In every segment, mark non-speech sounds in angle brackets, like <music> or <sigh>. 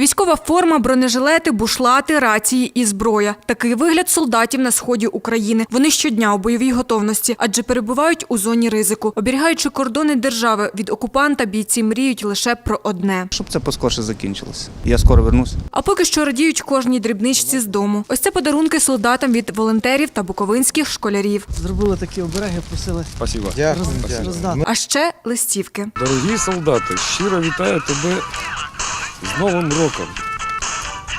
Військова форма, бронежилети, бушлати, рації і зброя. Такий вигляд солдатів на сході України. Вони щодня у бойовій готовності, адже перебувають у зоні ризику. Оберігаючи кордони держави від окупанта, бійці мріють лише про одне. Щоб це поскорше закінчилося. Я скоро вернусь. А поки що радіють кожній дрібничці з дому. Ось це подарунки солдатам від волонтерів та буковинських школярів. Зробили такі обереги, просили Спасибо. роз- роздати. А ще листівки. Дорогі солдати, щиро вітаю тебе з Новим роком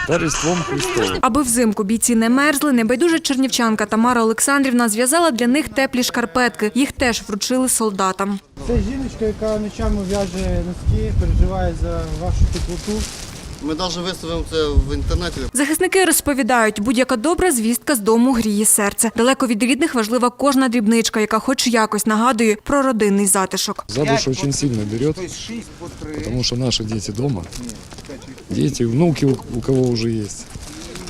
та Різдвом Христовим. Аби взимку бійці не мерзли, небайдужа чернівчанка Тамара Олександрівна зв'язала для них теплі шкарпетки. Їх теж вручили солдатам. Це жіночка, яка ночами в'яже носки, переживає за вашу теплоту. Ми навіть виставимо це в інтернеті. Захисники розповідають, будь-яка добра звістка з дому гріє серце. Далеко від рідних важлива кожна дрібничка, яка хоч якось нагадує про родинний затишок. За душу очень сильно берет, потому что наши дети дома, дети, внуки у, кого уже есть.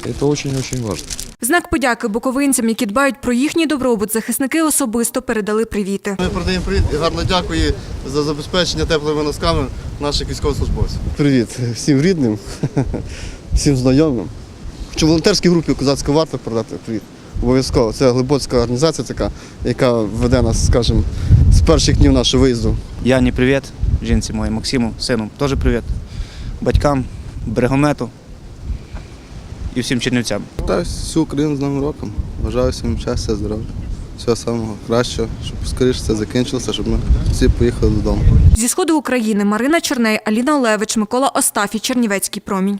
Это очень-очень важно. Знак подяки буковинцям, які дбають про їхній добробут, захисники особисто передали привіти. Ми передаємо привіт і гарно дякую за забезпечення теплими носками наших військовослужбовців. Привіт всім рідним, <laughs> всім знайомим. Хочу волонтерській групі Козацька варта передати привіт. Обов'язково. Це глибоцька організація така, яка веде нас, скажімо, з перших днів нашого виїзду. Яні привіт, жінці моїй Максиму, сину, теж привіт. Батькам, берегомету і всім чернівцям. Вітаю всю Україну з Новим роком. Бажаю всім щастя, здоров'я. Всього самого кращого, щоб скоріше це закінчилося, щоб ми всі поїхали додому. Зі сходу України Марина Черней, Аліна Олевич, Микола Остафій, Чернівецький промінь.